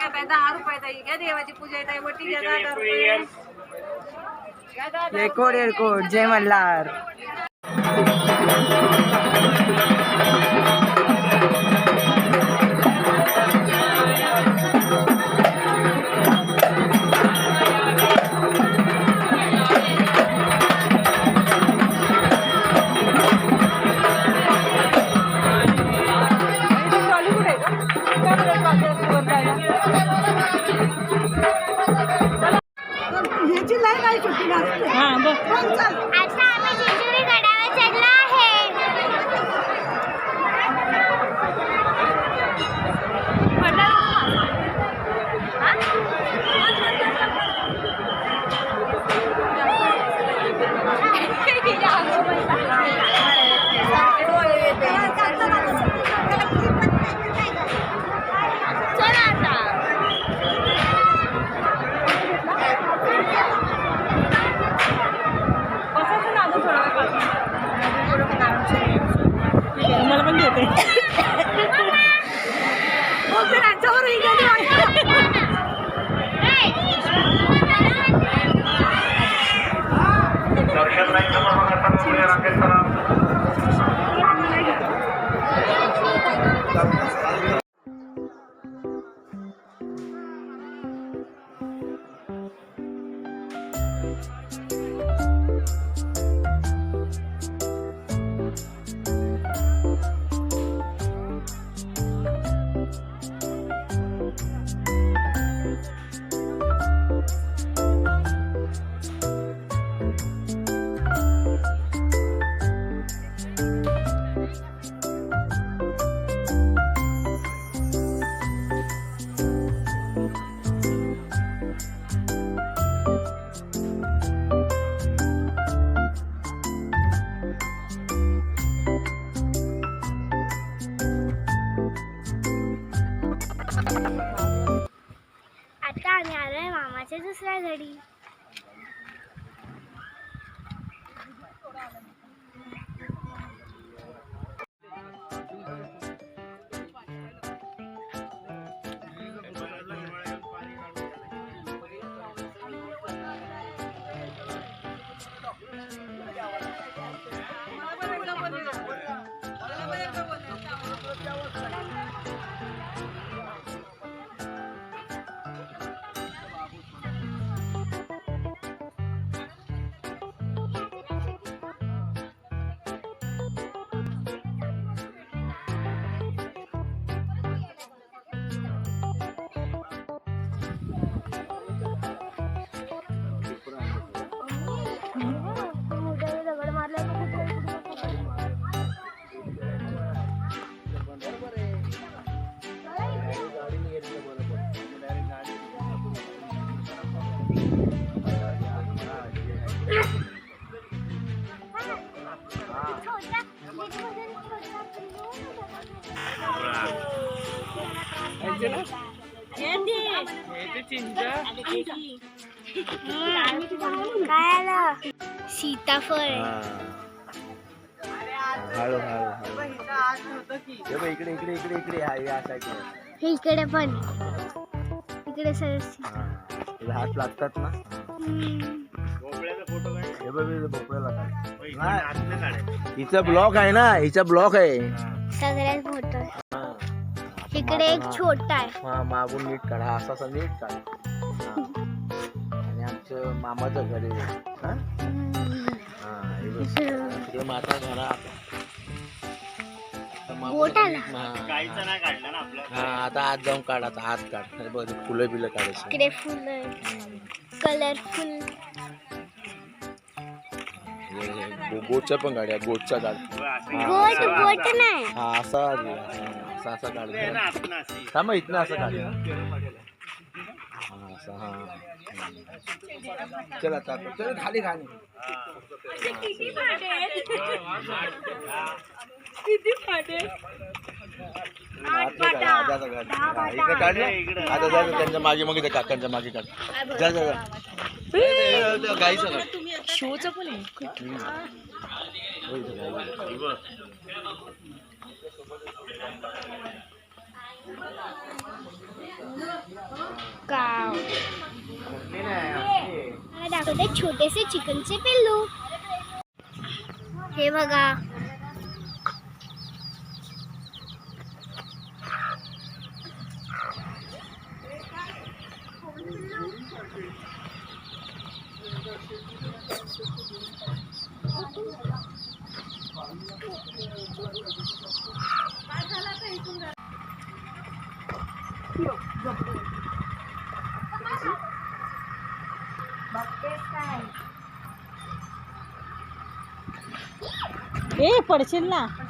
घेता आहे दहा रुपयाचा ही घ्या देवाची पूजा येत आहे वटी घ्या दहा रुपये. घ्या दहा- दहा एरकोड एरकोड जय मल्हार. आलोय घड़ी दुसऱ्या घरी. काय आलं सीताफळ. हळू हळू हे इकडे इकडे इकडे इकडे. हा या हे इकडे पण. इकडे सर हा. हात लागतात ना? हे हे हिचा ब्लॉक आहे ना हिचा ब्लॉक आहे. सगळ्यात मोठं. हा. इकडे एक छोटा आहे. हा मागून नीट काढ. हा असा असा नीट काढ. हा. आणि आमचं मामाचं घर आहे. हा? हा, हे बघ. इकडे माता घरा. आता मागून- बोट आला. हा. हा आता आत जाऊन काढ आता आत काढ. बघ फुलं बिलं काढायची. फुलं कलरफुल. गोटच्या पण गाड्या गोटच्या काढ हा, गोट असा- गोट नाही. हा असा असा असा काढ थांब इथनं असं काढ हा असं हा. चल आता चल खाली खाली. इकडे काढलं आता जा त्यांच्या मागे मागे त्या काकांच्या मागे काढ. जा जा जा. गाईचं शोचं पण आहे. हम्म. हो, इथं गाई. काव असली नाही असली. मला दाखवते छोटेसे चिकनचे पिल्लू हे बघा ए पडशील ना. हवे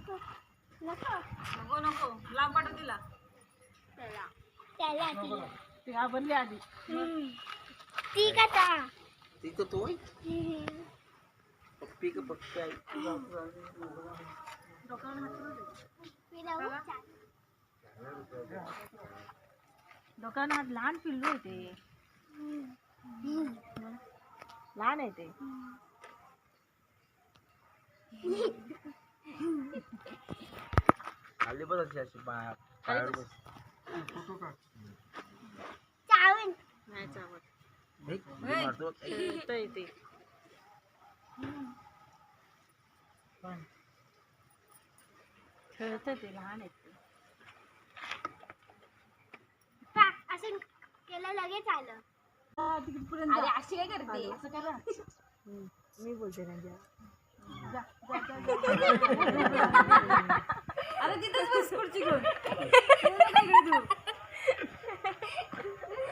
नको नको. नको नको लांब पाठव तिला. त्याला. ती. घाबरली आधी. हम्म. ती कथा ती? तर तो पप्पी का पप्पी आई दुकानात लहान पिल्लू आहे ते. लहान आहे ते. खाली बस अशी अशी बस. चावून नाही चावत. मी मारतो. इथं येते खेळत ते लहान आहेत ते. असं केलं लगेच आलं. अरे अशी काय करते? मी बोलते त्यांच्या अरे तिथंच बस खुर्ची घेऊन.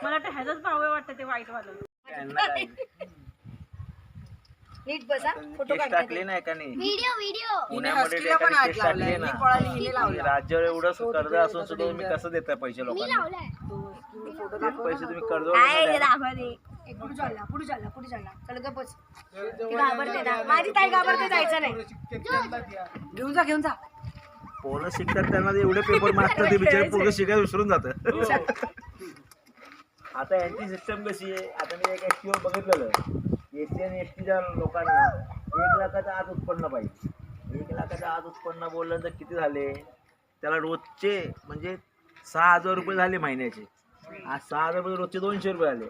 मला वाटतं ह्याचाच भाव आहे वाटतं ते वाईट वालं. यांना काय? नीट बसा फोटो केस टाकले नाही का नाही व्हिडिओ व्हिडिओ पुण्यामध्ये केस टाकले राज्यावर एवढं कर्ज असून सुद्धा तुम्ही कसं देताय पैसे लोकांना? लावलाय. पैसे तुम्ही कर्ज पुढे चालला पुढे चालला पुढे चालला चल गप बस. ती घाबरते ना. माझी ताई घाबरते जायचं नाही. घेऊन जा घेऊन जा. पोरं शिकतात त्यांना ते एवढे पेपर मागतात ते बिचारे पोरं शिकायला विसरून जातं आता यांची सिस्टम कशी आहे? आता मी एक ऍक्टिव्ह बघितलेलं एस सी आणि एस टीच्या लोकांना एक लाखाचं आज उत्पन्न पाहिजे. एक लाखाचं आज उत्पन्न बोललं तर किती झाले? त्याला रोजचे म्हणजे सहा हजार रुपये झाले महिन्याचे. आज सहा हजार रुपये रोजचे दोनशे रुपये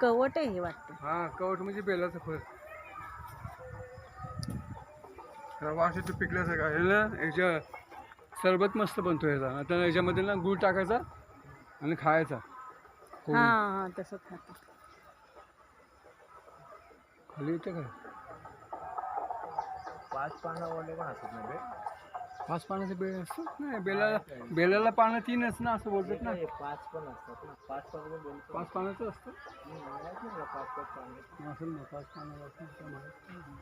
कवट आहे हे वाटतं. हा कवट म्हणजे बेलाचं फळ. रवा असं ते पिकल्यासारखं ना याच्या सरबत मस्त बनतो याचा आता याच्यामध्ये ना गूळ टाकायचा आणि खायचा. हा हा तसं खातं. खाली येते का? पाच पानं वडले पण असत ना? पाच पानाचं बेल असतं? नाही बेलाला बेलाला पानं तीनच ना असं बोलतात ना. पाच पण असतात ना. पाच पानं पण बोलतो पाच पानाचं असतं? पाच पाच पानं असेल ना पाच माहीत नाही.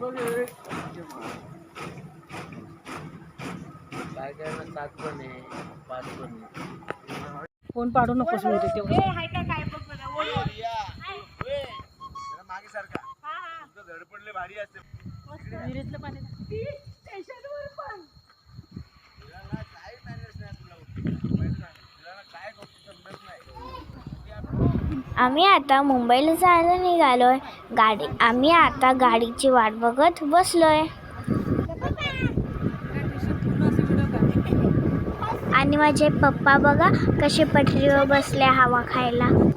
बघ हे. काय काय ना सात पण आहे पाच पण आहे कोण पाडू नकोस होते तेवढं भारी असते. विहिरीतलं पाणी आम्ही आता मुंबईला जायला निघालोय. गाडी आम्ही आता गाडीची वाट बघत बसलोय. आणि माझे पप्पा बघा कसे पटरीवर बसले हवा खायला.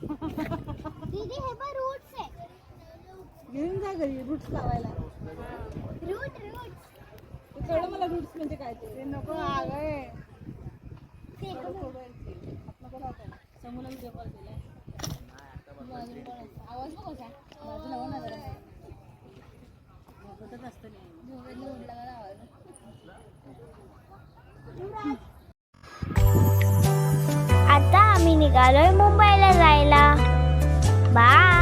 दीदी हे रूट्स आहे. घेऊन जा घरी रूट्स लावायला रूट रूट ते कळलं मला रूट्स म्हणजे काय ते नको आगय समोर व्हिडिओ कॉल केलाय आवाज बघ कसा बाजूला हो ना जरा बघतच असतं नाही उडला का आवाज आता आम्ही निघालोय मुंबईला जायला. बाय